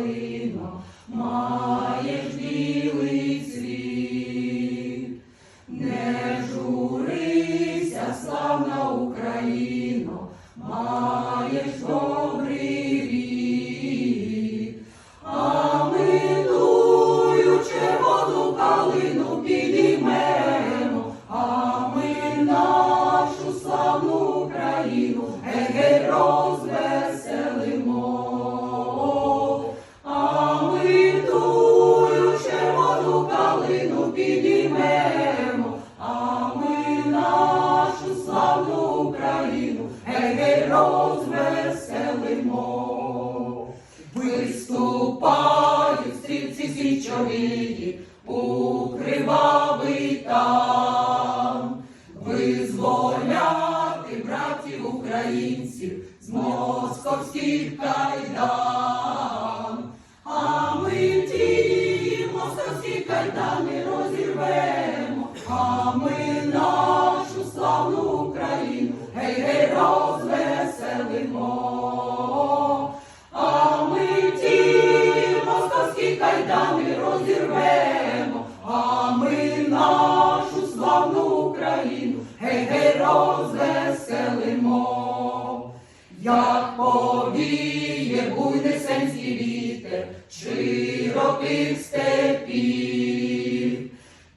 калино, маєш білий світ. Не журися, славна Україно, маєш українців з московських кайдан. А ми ті московські кайдани розірвемо, а ми нашу славну Україну, гей, гей, розвеселимо. А ми ті московські кайдани розірвемо, а ми нашу славну Україну, гей, гей, розвеселимо. широких степів,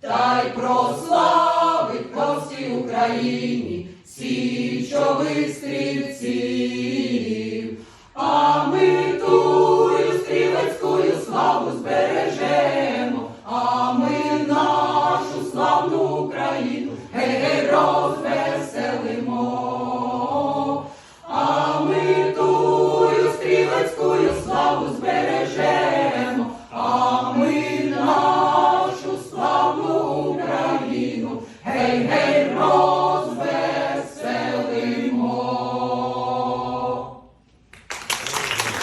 та й прославить по всій Україні січових стрільців. А